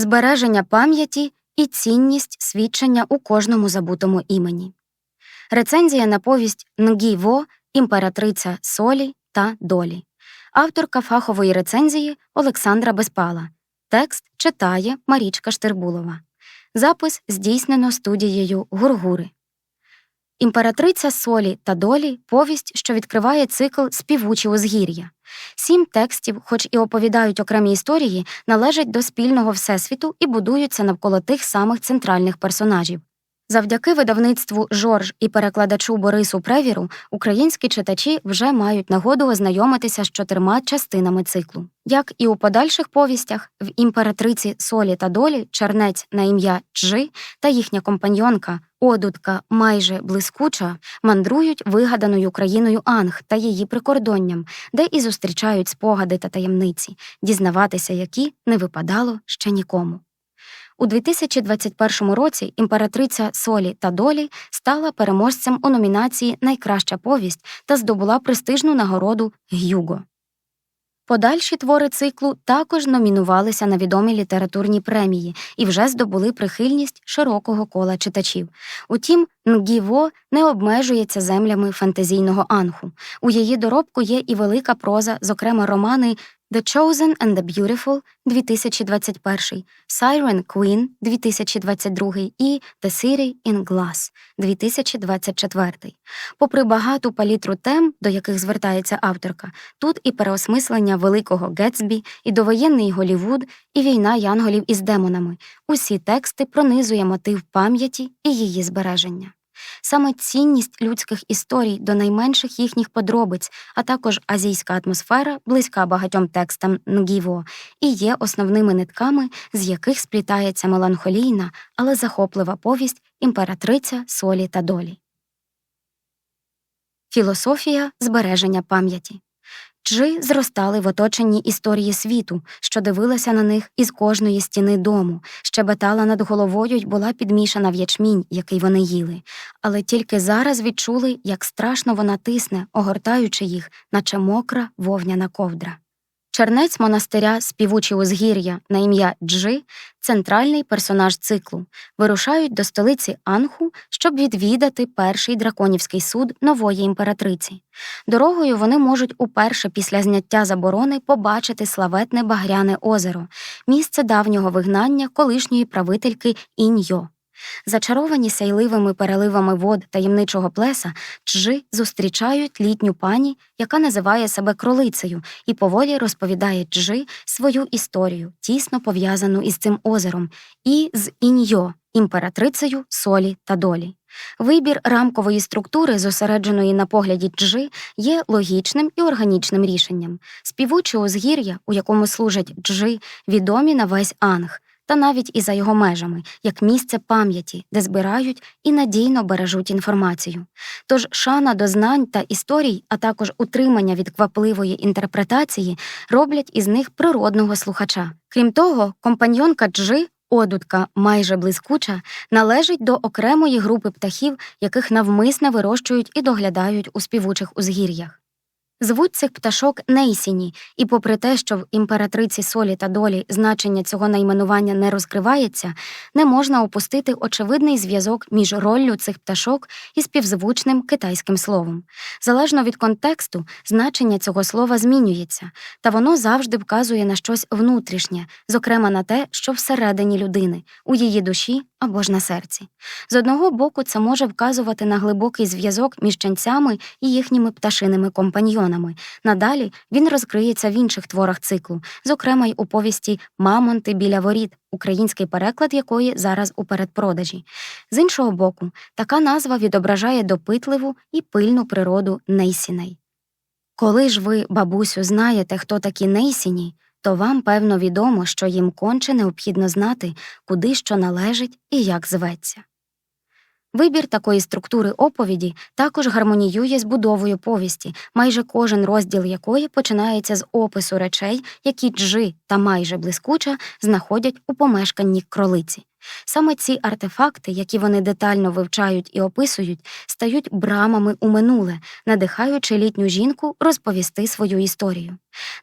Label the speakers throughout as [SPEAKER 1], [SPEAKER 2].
[SPEAKER 1] збереження пам'яті і цінність свідчення у кожному забутому імені. Рецензія на повість Нгі Во Імператриця Солі та Долі. Авторка фахової рецензії Олександра Безпала. Текст читає Марічка Штирбулова. Запис здійснено студією Гургури. Імператриця Солі та Долі повість, що відкриває цикл Співучі узгір'я. Сім текстів, хоч і оповідають окремі історії, належать до спільного всесвіту і будуються навколо тих самих центральних персонажів. Завдяки видавництву Жорж і перекладачу Борису Превіру українські читачі вже мають нагоду ознайомитися з чотирма частинами циклу. Як і у подальших повістях, в імператриці Солі та Долі чернець на ім'я Джи та їхня компаньонка Одутка майже блискуча мандрують вигаданою країною Анг та її прикордонням, де і зустрічають спогади та таємниці, дізнаватися які не випадало ще нікому. У 2021 році імператриця Солі та Долі стала переможцем у номінації Найкраща повість та здобула престижну нагороду Гюго. Подальші твори циклу також номінувалися на відомі літературні премії і вже здобули прихильність широкого кола читачів. Утім, Нгіво не обмежується землями фантазійного ангу. У її доробку є і велика проза, зокрема романи The Chosen and the Beautiful 2021, Siren Queen 2022 і The City in Glass 2024. Попри багату палітру тем, до яких звертається авторка, тут і переосмислення великого Гетсбі, і довоєнний Голівуд, і війна янголів із демонами. Усі тексти пронизує мотив пам'яті і її збереження. Саме цінність людських історій до найменших їхніх подробиць, а також азійська атмосфера, близька багатьом текстам Нгіво, і є основними нитками, з яких сплітається меланхолійна, але захоплива повість імператриця солі та долі. Філософія збереження пам'яті. Джи зростали в оточенні історії світу, що дивилася на них із кожної стіни дому, щебетала над головою й була підмішана в ячмінь, який вони їли, але тільки зараз відчули, як страшно вона тисне, огортаючи їх, наче мокра вовняна ковдра. Чернець монастиря співучі узгір'я на ім'я Джи, центральний персонаж циклу, вирушають до столиці Анху, щоб відвідати перший драконівський суд нової імператриці. Дорогою вони можуть уперше після зняття заборони побачити славетне багряне озеро, місце давнього вигнання колишньої правительки Іньо. Зачаровані сяйливими переливами вод таємничого плеса, чжи зустрічають літню пані, яка називає себе кролицею, і поволі розповідає чжи свою історію, тісно пов'язану із цим озером, і з іньо, імператрицею солі та долі. Вибір рамкової структури, зосередженої на погляді джи, є логічним і органічним рішенням. Співуче узгір'я, у якому служать джи, відомі на весь анг та навіть і за його межами, як місце пам'яті, де збирають і надійно бережуть інформацію. Тож шана до знань та історій, а також утримання від квапливої інтерпретації роблять із них природного слухача. Крім того, компаньонка Джи. Одутка, майже блискуча, належить до окремої групи птахів, яких навмисне вирощують і доглядають у співучих узгір'ях. Звуть цих пташок Нейсіні, і попри те, що в імператриці солі та долі значення цього найменування не розкривається, не можна опустити очевидний зв'язок між роллю цих пташок і співзвучним китайським словом. Залежно від контексту, значення цього слова змінюється, та воно завжди вказує на щось внутрішнє, зокрема на те, що всередині людини, у її душі або ж на серці. З одного боку, це може вказувати на глибокий зв'язок між ченцями і їхніми пташиними компаньйонами. Надалі він розкриється в інших творах циклу, зокрема й у повісті Мамонти біля воріт, український переклад якої зараз у передпродажі. З іншого боку, така назва відображає допитливу і пильну природу Нейсіней. Коли ж ви, бабусю, знаєте, хто такі Нейсіні, то вам, певно, відомо, що їм конче необхідно знати, куди що належить і як зветься. Вибір такої структури оповіді також гармоніює з будовою повісті, майже кожен розділ якої починається з опису речей, які джи та майже блискуча знаходять у помешканні кролиці. Саме ці артефакти, які вони детально вивчають і описують, стають брамами у минуле, надихаючи літню жінку розповісти свою історію.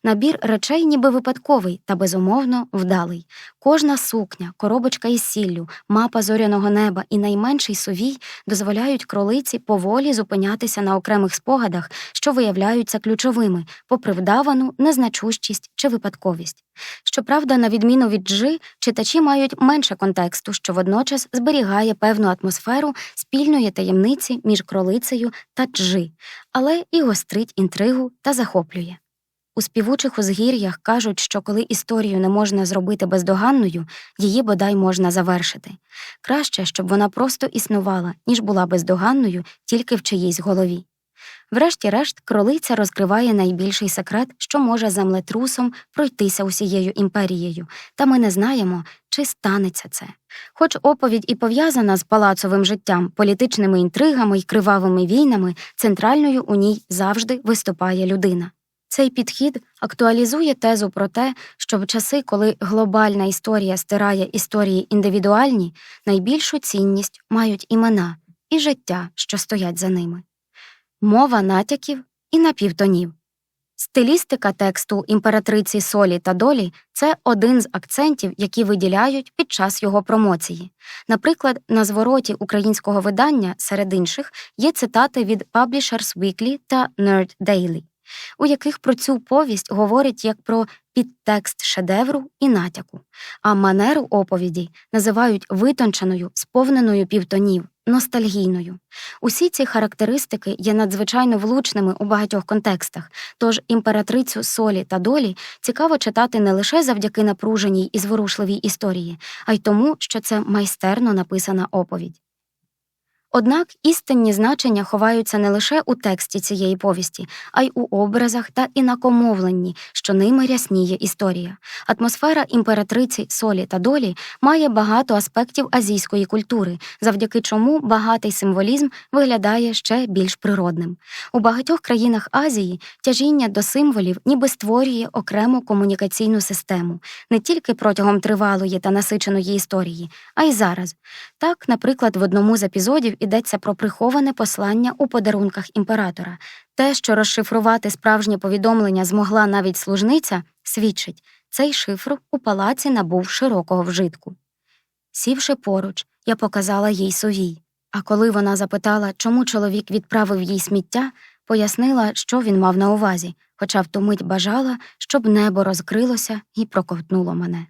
[SPEAKER 1] Набір речей ніби випадковий та безумовно вдалий. Кожна сукня, коробочка із сіллю, мапа зоряного неба і найменший сувій дозволяють кролиці поволі зупинятися на окремих спогадах, що виявляються ключовими, попри вдавану незначущість чи випадковість. Щоправда, на відміну від джи, читачі мають менше контексту, що водночас зберігає певну атмосферу спільної таємниці між кролицею та джи, але і гострить інтригу та захоплює. У співучих узгір'ях кажуть, що коли історію не можна зробити бездоганною, її бодай можна завершити. Краще, щоб вона просто існувала, ніж була бездоганною тільки в чиїсь голові. Врешті-решт, кролиця розкриває найбільший секрет, що може землетрусом пройтися усією імперією, та ми не знаємо, чи станеться це. Хоч оповідь і пов'язана з палацовим життям, політичними інтригами й кривавими війнами, центральною у ній завжди виступає людина. Цей підхід актуалізує тезу про те, що в часи, коли глобальна історія стирає історії індивідуальні, найбільшу цінність мають імена і життя, що стоять за ними. Мова натяків і напівтонів. Стилістика тексту імператриці Солі та Долі це один з акцентів, які виділяють під час його промоції. Наприклад, на звороті українського видання серед інших є цитати від Publishers Weekly та Nerd Daily, у яких про цю повість говорять як про підтекст шедевру і натяку, а манеру оповіді називають витонченою, сповненою півтонів, ностальгійною. Усі ці характеристики є надзвичайно влучними у багатьох контекстах, тож імператрицю солі та долі цікаво читати не лише завдяки напруженій і зворушливій історії, а й тому, що це майстерно написана оповідь. Однак істинні значення ховаються не лише у тексті цієї повісті, а й у образах та інакомовленні, що ними рясніє історія. Атмосфера імператриці солі та долі має багато аспектів азійської культури, завдяки чому багатий символізм виглядає ще більш природним. У багатьох країнах Азії тяжіння до символів ніби створює окрему комунікаційну систему не тільки протягом тривалої та насиченої історії, а й зараз. Так, наприклад, в одному з епізодів йдеться про приховане послання у подарунках імператора. Те, що розшифрувати справжнє повідомлення змогла навіть служниця, свідчить, цей шифр у палаці набув широкого вжитку. Сівши поруч, я показала їй совій, а коли вона запитала, чому чоловік відправив їй сміття, пояснила, що він мав на увазі, хоча в ту мить бажала, щоб небо розкрилося і проковтнуло мене.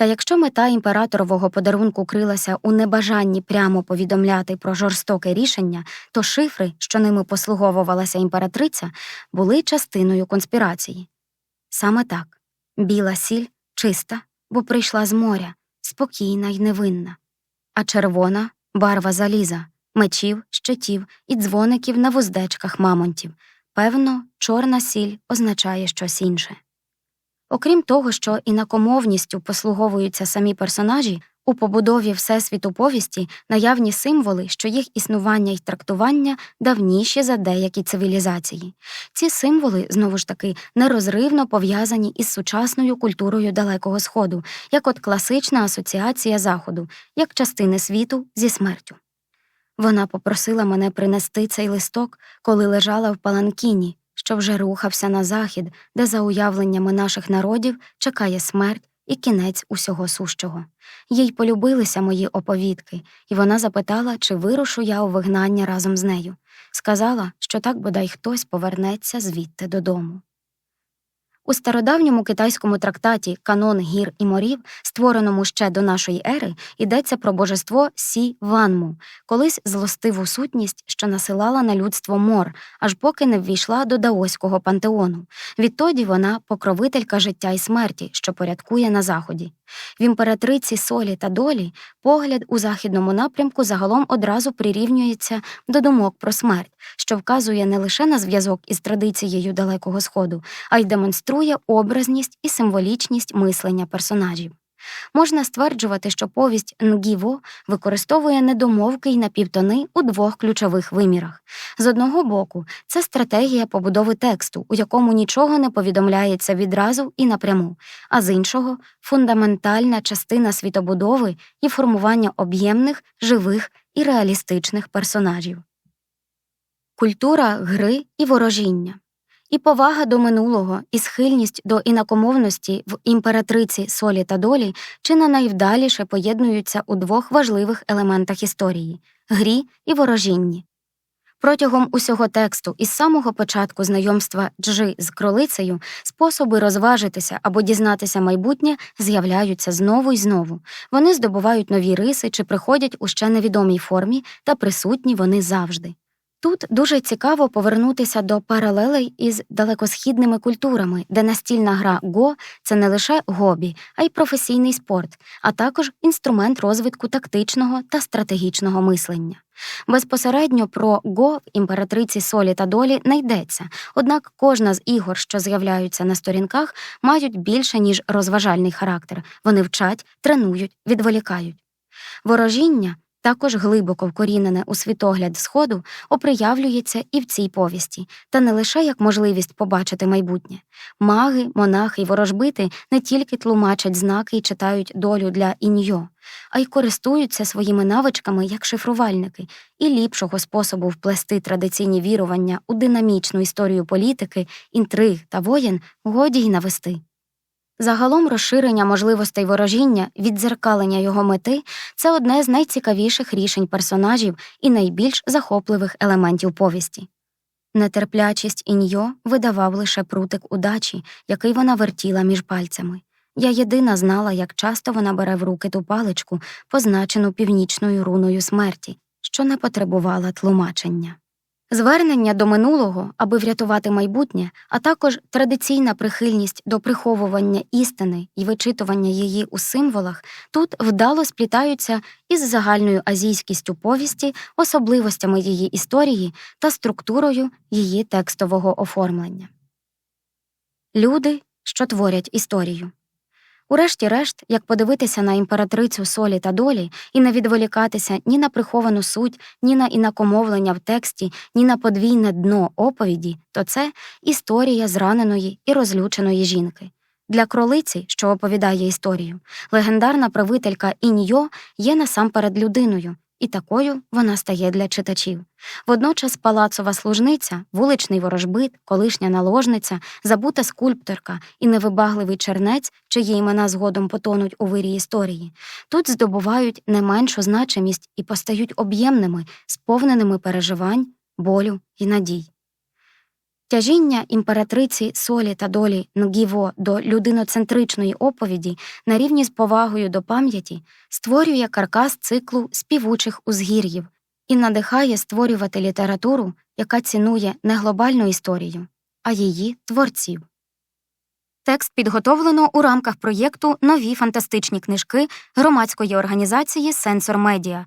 [SPEAKER 1] Та якщо мета імператорового подарунку крилася у небажанні прямо повідомляти про жорстоке рішення, то шифри, що ними послуговувалася імператриця, були частиною конспірації. Саме так біла сіль чиста, бо прийшла з моря, спокійна й невинна, а червона барва заліза, мечів, щитів і дзвоників на вуздечках мамонтів. Певно, чорна сіль означає щось інше. Окрім того, що інакомовністю послуговуються самі персонажі, у побудові всесвіту повісті наявні символи, що їх існування й трактування давніші за деякі цивілізації. Ці символи, знову ж таки, нерозривно пов'язані із сучасною культурою Далекого Сходу, як от класична асоціація Заходу, як частини світу зі смертю. Вона попросила мене принести цей листок, коли лежала в паланкіні, що вже рухався на захід, де, за уявленнями наших народів, чекає смерть і кінець усього сущого. Їй полюбилися мої оповідки, і вона запитала, чи вирушу я у вигнання разом з нею. Сказала, що так бодай хтось повернеться звідти додому. У стародавньому китайському трактаті Канон гір і морів, створеному ще до нашої ери, йдеться про божество Сі Ванму, колись злостиву сутність, що насилала на людство мор, аж поки не ввійшла до даоського пантеону. Відтоді вона покровителька життя і смерті, що порядкує на заході. В імператриці солі та долі погляд у західному напрямку загалом одразу прирівнюється до думок про смерть, що вказує не лише на зв'язок із традицією Далекого Сходу, а й демонструє образність і символічність мислення персонажів. Можна стверджувати, що повість Нгіво використовує недомовки й напівтони у двох ключових вимірах. З одного боку, це стратегія побудови тексту, у якому нічого не повідомляється відразу і напряму, а з іншого фундаментальна частина світобудови і формування об'ємних, живих і реалістичних персонажів. Культура гри і ворожіння. І повага до минулого, і схильність до інакомовності в імператриці солі та долі чи не найвдаліше поєднуються у двох важливих елементах історії грі і ворожінні. Протягом усього тексту із самого початку знайомства Джи з кролицею способи розважитися або дізнатися майбутнє з'являються знову й знову. Вони здобувають нові риси чи приходять у ще невідомій формі, та присутні вони завжди. Тут дуже цікаво повернутися до паралелей із далекосхідними культурами, де настільна гра Го це не лише хобі, а й професійний спорт, а також інструмент розвитку тактичного та стратегічного мислення. Безпосередньо про Го в імператриці солі та долі не йдеться, однак кожна з ігор, що з'являються на сторінках, мають більше ніж розважальний характер. Вони вчать, тренують, відволікають. Ворожіння також глибоко вкорінене у світогляд Сходу, оприявлюється і в цій повісті, та не лише як можливість побачити майбутнє. Маги, монахи й ворожбити не тільки тлумачать знаки і читають долю для іньо, а й користуються своїми навичками як шифрувальники, і ліпшого способу вплести традиційні вірування у динамічну історію політики, інтриг та воєн годі й навести. Загалом розширення можливостей ворожіння, віддзеркалення його мети це одне з найцікавіших рішень персонажів і найбільш захопливих елементів повісті. Нетерплячість іньо видавав лише прутик удачі, який вона вертіла між пальцями. Я єдина знала, як часто вона бере в руки ту паличку, позначену північною руною смерті, що не потребувала тлумачення. Звернення до минулого, аби врятувати майбутнє, а також традиційна прихильність до приховування істини і вичитування її у символах тут вдало сплітаються із загальною азійськістю повісті, особливостями її історії та структурою її текстового оформлення. Люди, що творять історію. Урешті-решт, як подивитися на імператрицю солі та долі і не відволікатися ні на приховану суть, ні на інакомовлення в тексті, ні на подвійне дно оповіді, то це історія зраненої і розлюченої жінки. Для кролиці, що оповідає історію, легендарна правителька Іньо є насамперед людиною, і такою вона стає для читачів. Водночас палацова служниця, вуличний ворожбит, колишня наложниця, забута скульпторка і невибагливий чернець, чиї імена згодом потонуть у вирі історії, тут здобувають не меншу значимість і постають об'ємними, сповненими переживань, болю і надій. Тяжіння імператриці солі та долі Нгіво до людиноцентричної оповіді на рівні з повагою до пам'яті створює каркас циклу співучих узгір'їв і надихає створювати літературу, яка цінує не глобальну історію, а її творців. Текст підготовлено у рамках проєкту Нові фантастичні книжки громадської організації Сенсор Медіа